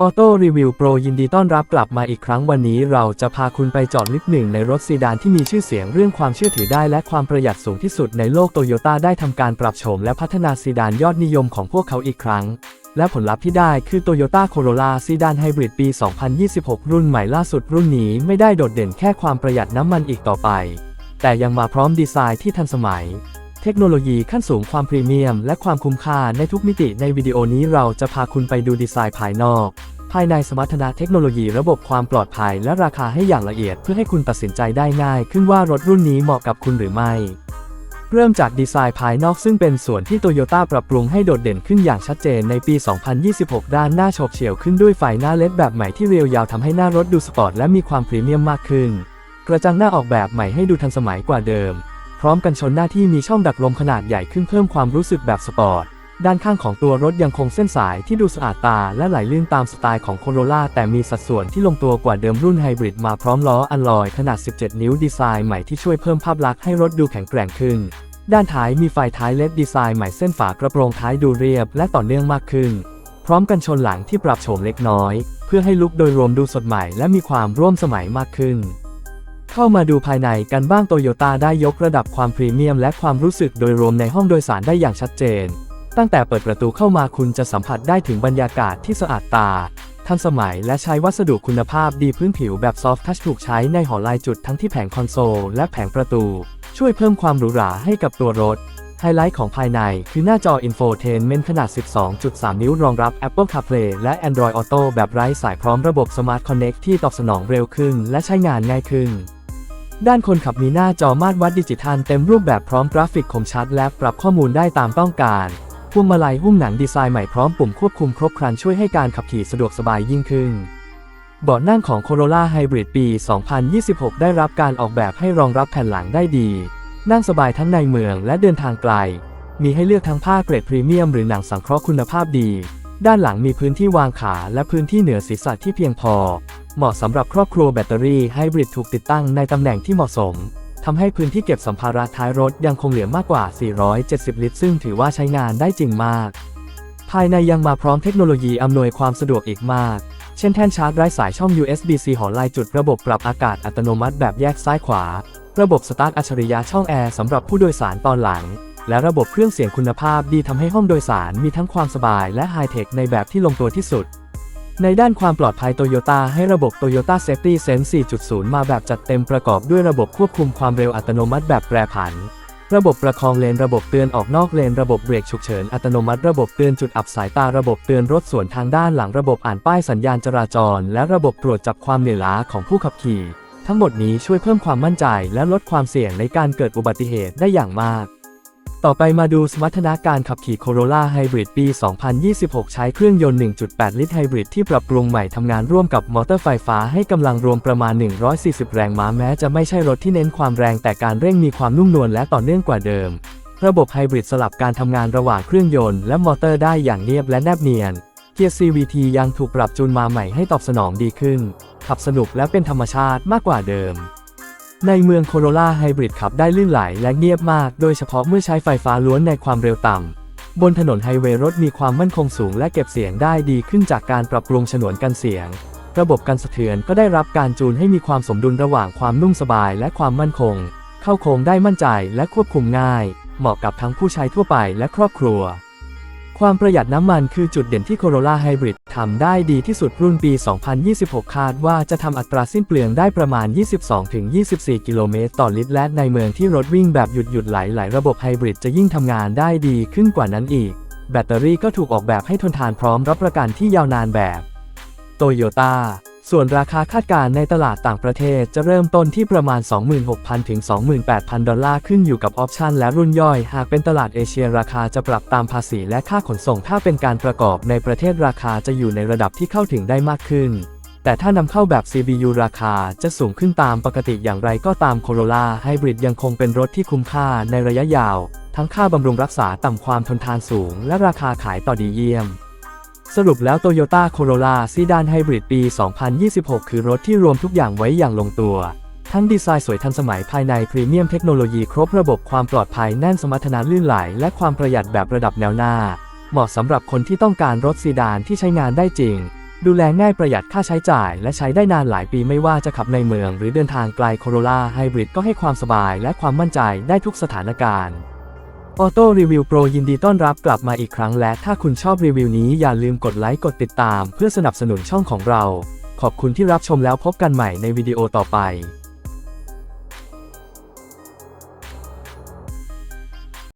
ออโต้รีวิวโปรยินดีต้อนรับกลับมาอีกครั้งวันนี้เราจะพาคุณไปจอดลึกหนึ่งในรถซีดานที่มีชื่อเสียงเรื่องความเชื่อถือได้และความประหยัดสูงที่สุดในโลกโตโยต้าได้ทำการปรับโฉมและพัฒนาซีดานยอดนิยมของพวกเขาอีกครั้ง และผลลัพธ์ที่ได้คือ Toyota Corolla ซีดานไฮบริดปี 2026 รุ่นใหม่ล่าสุดรุ่นนี้ไม่ได้โดดเด่นแค่ความประหยัดน้ำมันอีกต่อไป แต่ยังมาพร้อมดีไซน์ที่ทันสมัย เทคโนโลยีขั้นสูงความพรีเมียม และความคุ้มค่าในทุกมิติในวิดีโอนี้เราจะพาคุณไปดูดีไซน์ภายนอก ภายในสมรรถนะเทคโนโลยีระบบความปลอดภัยและราคาให้อย่างละเอียดเพื่อให้คุณตัดสินใจได้ง่าย ขึ้นว่ารถรุ่นนี้เหมาะกับคุณหรือไม่ เริ่มจากดีไซน์ภายนอกซึ่งเป็นส่วนที่โตโยต้าปรับปรุงให้โดดเด่นขึ้นอย่างชัดเจนในปี 2026 ด้านหน้าโฉบเฉี่ยวขึ้นด้วยไฟหน้าเลดแบบใหม่ที่เรียวยาวทำให้หน้ารถดูสปอร์ตและมีความพรีเมียมมากขึ้น กระจังหน้าออกแบบใหม่ให้ดูทันสมัยกว่าเดิม ร้อมกันชนหน้าที่มีช่องดักลมขนาดใหญ่ขึ้นเพิ่มความรู้สึกแบบสปอร์ต ด้านข้างของตัวรถยังคงเส้นสายที่ดูสะอาดตาและไหลลื่นตามสไตล์ของโคโรล่าแต่มีสัดส่วนที่ลงตัวกว่าเดิมรุ่นไฮบริดมาพร้อมล้ออัลลอยขนาด 17 นิ้วดีไซน์ใหม่ที่ช่วยเพิ่มภาพลักษณ์ให้รถดูแข็งแกร่งขึ้น ด้านท้ายมีไฟท้ายเล็ดดีไซน์ใหม่เส้นฝากระโปรงท้ายดูเรียบและต่อเนื่องมากขึ้น พร้อมกันชนหลังที่ปรับโฉมเล็กน้อย เพื่อให้ลุคโดยรวมดูสดใหม่และมีความร่วมสมัยมากขึ้น เข้ามาดูภายในกันบ้างโตโยต้าได้ยกระดับความพรีเมียมและความรู้สึกโดยรวมในห้องโดยสารได้อย่างชัดเจน ตั้งแต่เปิดประตูเข้ามาคุณจะสัมผัสได้ถึงบรรยากาศที่สะอาดตา ทันสมัยและใช้วัสดุคุณภาพดีพื้นผิวแบบซอฟท์ทัชถูกใช้ในหอลายจุดทั้งที่แผงคอนโซลและแผงประตู ช่วยเพิ่มความหรูหราให้กับตัวรถไฮไลท์ของภายในคือหน้าจอ Infotainment ขนาด 12.3 นิ้วรองรับ Apple CarPlay และ Android Auto แบบไร้สายพร้อมระบบ Smart Connect ที่ตอบสนองเร็วขึ้นและใช้งานง่ายขึ้น ด้านคนขับมีหน้าจอมาตรวัดดิจิทัลเต็มรูปแบบพร้อมกราฟิกคมชัดและปรับข้อมูลได้ตามต้องการพวงมาลัยหุ้มหนังดีไซน์ใหม่พร้อมปุ่มควบคุมครบครันช่วยให้การขับขี่สะดวกสบายยิ่งขึ้นเบาะนั่งของ Corolla Hybrid ปี 2026 ได้รับการออกแบบให้รองรับแผ่นหลังได้ดี นั่งสบายทั้งในเมืองและเดินทางไกล มีให้เลือกทั้งผ้าเกรดพรีเมียมหรือหนังสังเคราะห์คุณภาพดี ด้านหลังมีพื้นที่วางขาและพื้นที่เหนือศีรษะที่เพียงพอ เหมาะสำหรับครอบครัวแบตเตอรี่ไฮบริดถูกติดตั้งในตำแหน่งที่เหมาะสมทำให้พื้นที่เก็บสัมภาระท้ายรถยังคงเหลือมากกว่า 470 ลิตร ซึ่งถือว่าใช้งานได้จริงมาก ภายในยังมาพร้อมเทคโนโลยีอำนวยความสะดวกอีกมาก เช่นแท่นชาร์จไร้สายช่อง USB-C หอลายจุดระบบปรับอากาศอัตโนมัติแบบแยกซ้ายขวา ระบบสตาร์ทอัจฉริยะช่องแอร์สำหรับผู้โดยสารตอนหลัง และระบบเครื่องเสียงคุณภาพดีทำให้ห้องโดยสารมีทั้งความสบายและไฮเทคในแบบที่ลงตัวที่สุด ในด้านความปลอดภัยโตโยต้าให้ระบบ Toyota Safety Sense 4.0 มาแบบจัดเต็มประกอบด้วยระบบควบคุมความเร็วอัตโนมัติแบบแปรผัน ระบบประคองเลน ระบบเตือนออกนอกเลน ระบบเบรกฉุกเฉินอัตโนมัติ ระบบเตือนจุดอับสายตา ระบบเตือนรถสวนทางด้านหลัง ระบบอ่านป้ายสัญญาณจราจร และระบบตรวจจับความเหนื่อยล้าของผู้ขับขี่ ทั้งหมดนี้ช่วยเพิ่มความมั่นใจ และลดความเสี่ยงในการเกิดอุบัติเหตุได้อย่างมาก ต่อไปมาดูสมรรถนะการขับขี่ Corolla Hybrid ปี 2026 ใช้เครื่องยนต์ 1.8 ลิตรไฮบริดที่ปรับปรุงใหม่ทำงานร่วมกับมอเตอร์ไฟฟ้าให้กำลังรวมประมาณ 140 แรงม้าแม้จะไม่ใช่รถที่เน้นความแรงแต่การเร่งมีความนุ่มนวลและต่อเนื่องกว่าเดิม ระบบไฮบริดสลับการทำงานระหว่างเครื่องยนต์และมอเตอร์ได้อย่างเนียบและแนบเนียน เกียร์ CVT ยังถูกปรับจูนมาใหม่ให้ตอบสนองดีขึ้น ขับสนุกและเป็นธรรมชาติมากกว่าเดิม ในเมืองโคโรล่าไฮบริดขับได้ลื่นไหลและเงียบมาก โดยเฉพาะเมื่อใช้ไฟฟ้าล้วนในความเร็วต่ำ บนถนนไฮเวย์รถมีความมั่นคงสูงและเก็บเสียงได้ดีขึ้นจากการปรับปรุงฉนวนกันเสียง ระบบกันสะเทือนก็ได้รับการจูนให้มีความสมดุลระหว่างความนุ่มสบายและความมั่นคง เข้าโค้งได้มั่นใจและควบคุมง่าย เหมาะกับทั้งผู้ใช้ทั่วไปและครอบครัว ความประหยัดน้ำมันคือจุดเด่นที่ Corolla Hybrid ทำได้ดีที่สุดรุ่นปี 2026 คาดว่าจะทำอัตราสิ้นเปลืองได้ประมาณ 22-24 กิโลเมตรต่อลิตร และในเมืองที่รถวิ่งแบบหยุดหยุดไหลไหลระบบไฮบริดจะยิ่งทำงานได้ดีขึ้นกว่านั้นอีก แบตเตอรี่ก็ถูกออกแบบให้ทนทานพร้อมรับประกันที่ยาวนานแบบโตโยต้า ส่วนราคาคาดการณ์ในตลาดต่างประเทศจะเริ่มต้นที่ประมาณ 26,000 ถึง 28,000 ดอลลาร์ขึ้นอยู่กับออปชันและรุ่นย่อย หากเป็นตลาดเอเชียราคาจะปรับตามภาษีและค่าขนส่ง ถ้าเป็นการประกอบในประเทศราคาจะอยู่ในระดับที่เข้าถึงได้มากขึ้น แต่ถ้านำเข้าแบบ CBU ราคาจะสูงขึ้นตามปกติอย่างไรก็ตาม Corolla Hybrid ยังคงเป็นรถที่คุ้มค่าในระยะยาว ทั้งค่าบำรุงรักษาต่ำความทนทานสูง และราคาขายต่อดีเยี่ยม สรุปแล้ว Toyota Corolla ซีดานไฮบริดปี 2026 คือรถที่รวมทุกอย่างไว้อย่างลงตัว ทั้งดีไซน์สวยทันสมัยภายในพรีเมียมเทคโนโลยีครบระบบความปลอดภัยแน่นสมรรถนะลื่นไหล และความประหยัดแบบระดับแนวหน้า เหมาะสำหรับคนที่ต้องการรถซีดานที่ใช้งานได้จริง ดูแลง่ายประหยัดค่าใช้จ่าย และใช้ได้นานหลายปีไม่ว่าจะขับในเมือง หรือเดินทางไกลโคโรล่าไฮบริดก็ให้ความสบายและความมั่นใจได้ทุกสถานการณ์ ออโต้รีวิวโปรยินดีต้อนรับกลับมาอีกครั้งและถ้าคุณชอบรีวิวนี้อย่าลืมกดไลค์กดติดตาม เพื่อสนับสนุนช่องของเรา ขอบคุณที่รับชมแล้วพบกันใหม่ในวิดีโอต่อไป